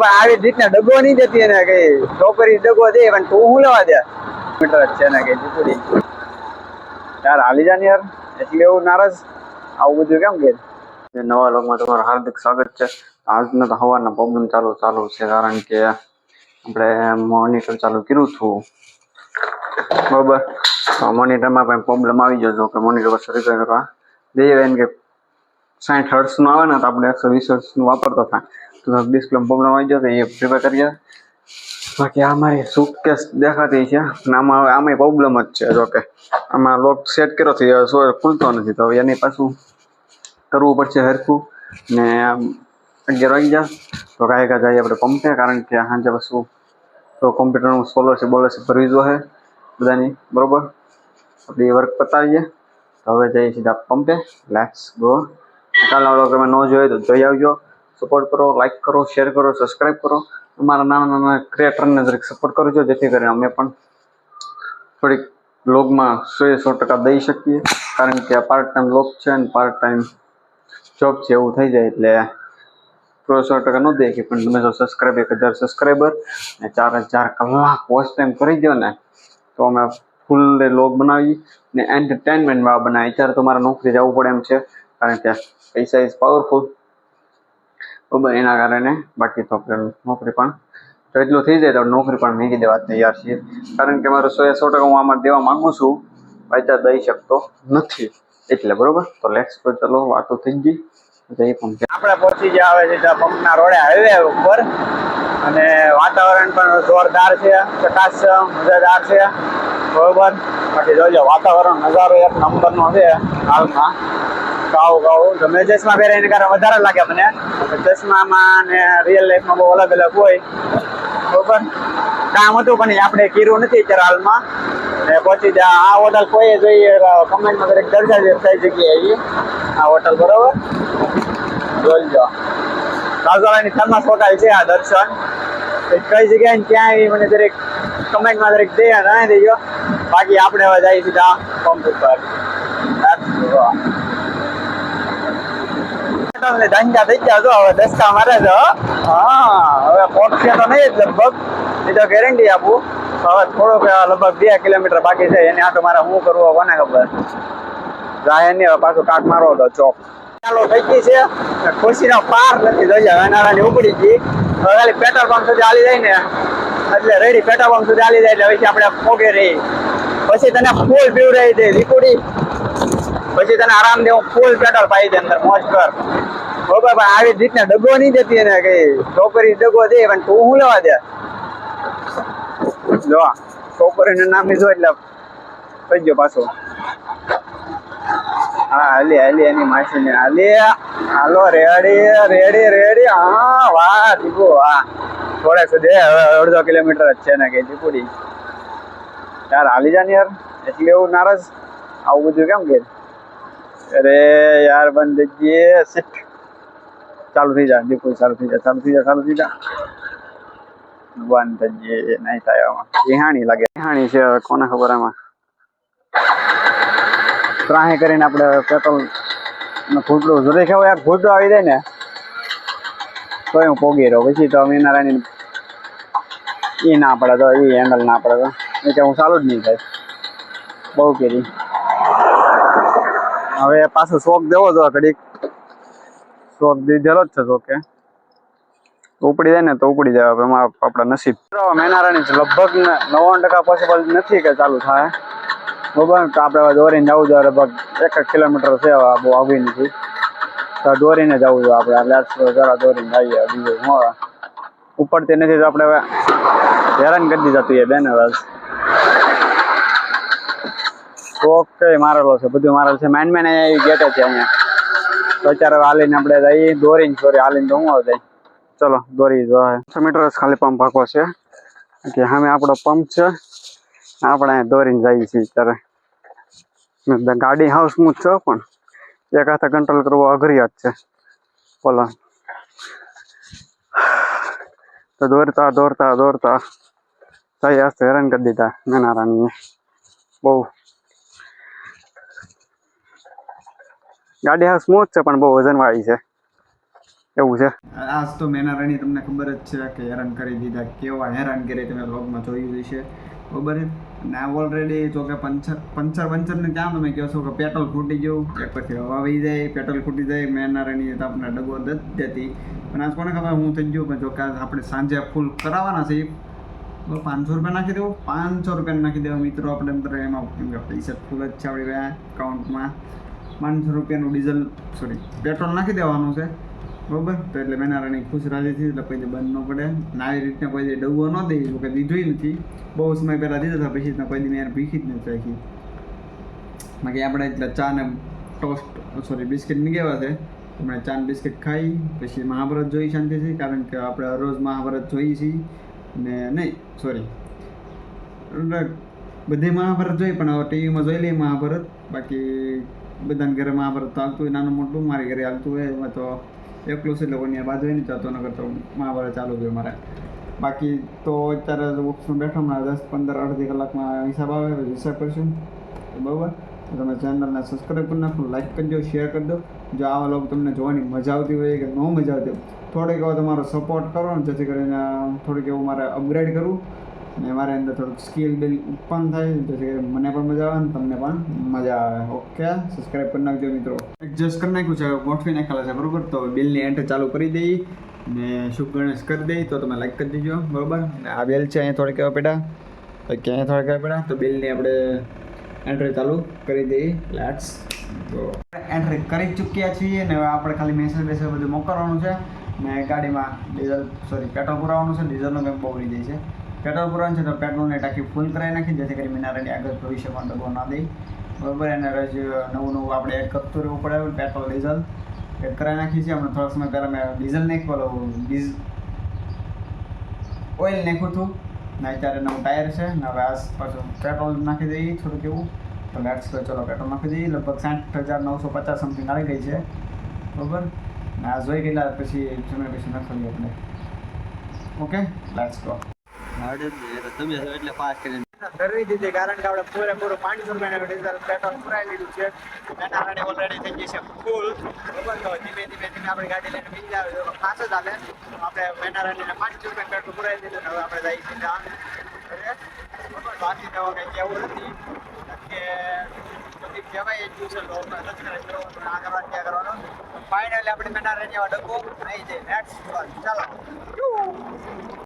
પણ આવી રીતના ડગો નહીં જતી એને કઈ. છોકરી ડગો દે, પણ તું હું લેવા દે? મીટર છે ને કઈ જીતુડી યાર હાલી જાને યાર. એટલે એવું નારાજ. આવું બધું કેમ કે? નવા લોકમાં તમારું હાર્દિક સ્વાગત છે. આજના તો હવાના પ્રોબ્લેમ ચાલુ ચાલુ છે, કારણ કે આપણે મોનિટર ચાલુ કર્યું હતું. બરોબર? મોનિટરમાં પણ પ્રોબ્લેમ આવી ગયો કે મોનિટર પર રિપેર કરવા દઈએ એમ કે સાઠ હર્ટ્સનું આવે ને તો આપણે એકસો વીસ હર્ટ્સનું વાપરતો થાય ડિસ્પ્લે પ્રોબ્લેમ આવી તો એ રિપેર કરીએ બાકી આ મારી સુટકેસ દેખાતી છે. ને આમાં આમાંય પ્રોબ્લેમ જ છે, જોકે. આમાં લોક સેટ કર્યો છે ખુલતો નથી, તો એની પાછું કરવું પડશે હરખું. ને આમ અગિયાર વાગી જાય તો કાંઈ કાંઈ જઈએ આપણે પંપે કારણ કે સાંજે પાછું તો કોમ્પ્યુટરનું સ્કોલરશીપ બોલરશીપ ભરવી જોઈએ બધાની, બરોબર? આપણે વર્ક પતાવીએ. તો હવે જઈએ સીધા પંપે લેટ્સ ગો કાલના વ્લોગ તમે ન જોઈએ તો જોઈ આવજો. સપોર્ટ કરો લાઇક કરો શેર કરો સબસ્ક્રાઈબ કરો. અમારા નાના નાના ક્રિએટરને જરીક સપોર્ટ કરજો, જેથી કરીને અમે પણ થોડીક બ્લોગમાં સો એ સો ટકા દઈ શકીએ. કારણ કે આ પાર્ટ ટાઈમ બ્લોગ છે અને પાર્ટ ટાઈમ જોબ છે, એવું થઈ જાય એટલે સો સો ટકા ન દેખી. પણ તમે જો સબસ્ક્રાઈબ એક હજાર સબસ્ક્રાઈબર ને ચાર હજાર કલાક વોચ ટાઈમ કરી દો ને, તો અમે ફૂલ ડે લોગ બનાવી ને એન્ટરટેનમેન્ટમાં બનાવી. અત્યારે તો મારે નોકરી જવું પડે એમ છે, કારણ કે પૈસા ઇઝ પાવરફુલ એના કારણે બાકી તો નોકરી પણ તો એટલું થઈ જાય તો નોકરી પણ મેં દેવા તૈયાર છીએ. કારણ કે મારું સો સો ટકા હું આમાં દેવા માંગુ છું. પૈસા દઈ શકતો નથી. એટલે બરોબર? તો લેટ્સ પર ચલો, વાતો થઈ ગઈ. આપણે પહોંચી ગયા આવે છે પંપના રોડે હાઈવે ઉપર. અને વાતાવરણ પણ જોરદાર છે ચકાસ છે, મજાદાર છે. બરોબર? બાકી જોજો, વાતાવરણ નજારો એક નંબરનો છે હાલમાં. ગાવ ગાઉ ગમે ચશ્મા પહેરે એને કારણે વધારે લાગે મને. ચશ્મામાં ને રિયલ લાઈફમાં બહુ અલગ અલગ હોય. બરોબર? કામ હતું પણ આપણે કર્યું નથી અત્યારે હાલમાં. ને પહોંચી જા, આ હોટલ કોઈ જોઈએ કમેન્ટમાં દરેક દર્જા કઈ જગ્યાએ આ હોટલ બરોબર? જોઈજો રાજવાડાની થર્માસ હોટલ છે આ દર્શન. કઈ જગ્યાએ એ મને દરેક કમેન્ટમાં દરેક દે અને દેજો. બાકી આપણે હવે જઈએ સીધા પંપ ઉપર That's ધંધા થઈ ગયા જો હવે દસકા મારે છે, હા. હવે પહોંચશે તો નહીં જ લગભગ. એ તો ગેરંટી આપું. હવે થોડોક લગભગ બે કિલોમીટર બાકી છે, એને આટો મારે શું કરવું કોને ખબર? જાય નહીં, હવે કાક મારો હતો ચોક. ચાલો, થઈ ગઈ છે. ખુશીનો પાર નથી જોઈએ વેનારાની ઉપડી ગઈ. હવે ખાલી પેટ્રોલ પંપ સુધી હાલી જાય ને. એટલે રેડી પેટ્રોલ પંપ સુધી હાલી જાય, એટલે પછી આપણે પોગે રહી પછી તને ફૂલ પીવડાવી દે, લીકુડી. પછી તને આરામ દે હું ફૂલ પેટ્રોલ પાઈ દે અંદર મોજ કર બરોબર પણ આવી રીતના ડગો નહીં જતી એને કઈ. છોકરી ડગો દે, પણ તું હું લેવા દે? જો છોકરીનું નામ લીધું એટલે થઈ ગયો પાછો. હા, હાલી હાલી, એની માસી ને હાલી. હાલો રેડી રેડી રેડી હા, વાહ, દીપુ, વાહ. થોડે સુધી, હવે અડધો કિલોમીટર જ છે ને કે દીપુડી યાર હાલી જા ને યાર. એટલે એવું નારાજ. આવું બધું કેમ કે? અરે યાર બંધ થઈ ગઈ ચાલુ થઈ જા દીપુ ચાલુ થઈ જા, ચાલુ થઈ જા, ચાલુ થઈ જા. બંધ થઈ જઈએ નહીં થાય આમાં. રિહાણી લાગે. રિહાણી છે કોને ખબર આમાં? ત્રાહે કરીને આપણે પેટ્રોલ ઘૂંટડું જરી ખાવ યાર ઘૂંટડું આવી જાય ને તો હું પોગી રહ્યો. પછી તો અમે નારાયણ એ ના પડે તો એ હેન્ડલ ના પડે તો. એ કે હું ચાલુ જ નહીં થાય. બહુ કરી હવે પાછો શોખ દેવો તો ઘડીક. શોખ દીધેલો જ છે શોકે ઉપડી જાય ને તો ઉપડી જાય. હવે આપણા નસીબ. મેનારાની લગભગ નવ્વાણું ટકા પોસિબલ નથી કે ચાલુ થાય. બરાબર? આપણે દોરીને જવું જોઈએ લગભગ એક એક કિલોમીટર છે હવે બહુ આવી નથી તો દોરીને જવું જોઈએ આપણે. લેટ્સ જરા દોરીને જઈએ. બીજું ઉપડતી નથી તો આપણે હેરાન કરી દીધા તું એ બેન હવે. ઓકે મારેલો છે, બધું મારેલું છે. મેન મેન અહીંયા ગેટ છે અહીંયા. તો અત્યારે હાલીને આપણે જઈએ. દોરીને સોરી, હાલીને તો હું આવે ચલો, દોરી જો મીટર ખાલી પંપ ભાગવો છે. કે સામે આપણો પંપ છે. આપણે અહીંયા દોરીને જઈએ છીએ અત્યારે. ગાડી હાઉસ સ્મૂથ છે પણ. એક હાથે કંટ્રોલ કરવો અઘરી જ છે. બોલો. તો દોરતા દોરતા દોરતા. હસ્તે હેરાન કરી દીધા નાના રાણીએ બહુ. ગાડી હા સ્મૂથ છે, પણ બહુ વજનવાળી છે. એવું છે. આજ તો મેના રાણી તમને ખબર જ છે કે હેરાન કરી દીધા. કેવા હેરાન કરી તમે વ્લોગમાં જોયું હશે. બરોબર અને આ ઓલરેડી જો કે પંચર પંચર, પંચરને ક્યાં તમે કહો છો કે પેટ્રોલ ફૂટી ગયું? એક પછી હવા આવી જાય, પેટ્રોલ ફૂટી જાય, મેના રાણી તો આપણે ડગો દેતી. પણ આજ કોને ખબર હું થઈ ગયું, પણ જો કે આપણે સાંજે ફૂલ કરાવવાના છે પાંચસો રૂપિયા નાખી દેવું. પાંચસો રૂપિયા નાખી દેવા મિત્રો, આપણે એમાં પૈસા ફૂલ જ છે આપણી એકાઉન્ટમાં પાંચસો રૂપિયાનું ડીઝલ સોરી પેટ્રોલ નાખી દેવાનું છે, બરોબર? તો એટલે મેના ખુશ રાજી થઈ એટલે દી બંધ ન પડે. ના આવી રીતના કોઈ ડગવો ન દઈ કે દીધું નથી. બહુ સમય પહેલાં દીધા હતા, પછી કોઈ મેં ભીખી જ નથી રાખી. બાકી આપણે એટલે ચા ને ટોસ્ટ સોરી બિસ્કિટ નીકળ્યા છે. આપણે ચા ને બિસ્કિટ ખાઈ, પછી મહાભારત જોઈ શાંતિથી કારણ કે આપણે રોજ મહાભારત જોઈએ છીએ. ને નહીં સોરી બધી મહાભારત જોઈ, પણ હવે ટીવીમાં જોઈ લઈએ મહાભારત. બાકી બધાને ઘરે મહાભારત તો હાલતું હોય, નાનું મોટું, મારી ઘરે આવતું હોય, એમાં તો એકલું છે એટલે કોઈની બાજુ નહીં જતો નગર તો મહાભારત ચાલુ હોય મારે. બાકી તો અત્યારે ઓપ્શન બેઠો, હમણાં દસ, પંદર, અડધી કલાકમાં હિસાબ આવે હિસાબ કરીશું. બરાબર? તમે ચેનલને સબસ્ક્રાઈબ કરી નાખો લાઈક કરજો શેર કરી દો. જો આવા લોકો તમને જોવાની મજા આવતી હોય કે ન મજા આવતી હોય, થોડીક એવો તમારો સપોર્ટ કરો ને, જેથી કરીને થોડીક એવું મારે અપગ્રેડ કરવું ને મારે અંદર થોડુંક સ્કિલ બિલ ઉત્પન્ન થાય, જેથી કરી મને પણ મજા આવે ને તમને પણ મજા આવે. ઓકે સબસ્ક્રાઈબ કરી નાખજો મિત્રો. એડજસ્ટ કરી નાખ્યું છે, ગોઠવી નાખેલા છે, બરાબર? તો બિલની એન્ટર ચાલુ કરી દઈએ ને શુભ ગણેશ કરી દઈએ તો તમે લાઈક કરી દેજો, બરાબર? ને આ બેલ છે, અહીંયા થોડીક એવા પેટા તો ક્યાંય થોડીક એવા પેટા તો બિલની આપણે એન્ટ્રી ચાલુ કરી દઈએ લેટ્સ તો એન્ટ્રી કરી ચૂક્યા છીએ ને હવે આપણે ખાલી મેસેજ બેસેજ બધું મોકલવાનું છે. ને ગાડીમાં ડીઝલ સોરી પેટ્રોલ પુરાવાનું છે. ડીઝલનો કંઈક બહુ જાય છે. પેટ્રોલ પુરાવાનું છે તો પેટ્રોલની ટાંકી ફૂલ કરાવી નાખી, જેથી કરી મીના રેડી આગળ ભવિષ્યમાં ડબ્બો ના દે. બરાબર, એને રોજ નવું નવું આપણે એડ કરતું રહેવું પડે, પેટ્રોલ, ડીઝલ એડ કરાવી નાખી છે હમણાં થોડાક સમય પહેલાં મેં ડીઝલ નાખ્યું ડીઝ ઓઇલ નાખ્યું હતું. ને અત્યારે નવું ટાયર છે, ને હવે આ પાછું પેટ્રોલ નાખી દઈએ થોડુંક એવું. તો લેટ્સ ચલો પેટ્રોલ નાખી દઈએ. લગભગ સાઠ હજાર નવસો પચાસ સમથિંગ આવી ગઈ છે. બરાબર? ને આ જોઈ ગયેલા પછી જમે પછી નખાવીએ આપણે. ઓકે લેટ્સ ગો દીધી કારણ કે આપણે પૂરેપૂરું પાંચસો રૂપિયાનું પેટ્રોલ પુરાઈ લીધું છે એના ઓલરેડી થઈ ગઈ છે ફૂલ બરોબર તો ધીમે ધીમે ધીમે આપણે ગાડી લઈને બીજી આવે તો ફાસ્ટ ચાલે તો આપણે મેના રાણીને પાંચસો રૂપિયા પેટ્રોલ પુરાઈ દીધું હવે આપણે જઈએ સીધા. બરોબર બાકી તો કંઈ કહેવું નથી કે બધી કહેવાય જ ગયું છે લોકો નથી કરે કરવાનું ફાઇનલી આપણે મેના રાણી ડબ્બો. આવી જાય. નેક્સ્ટ ચાલો.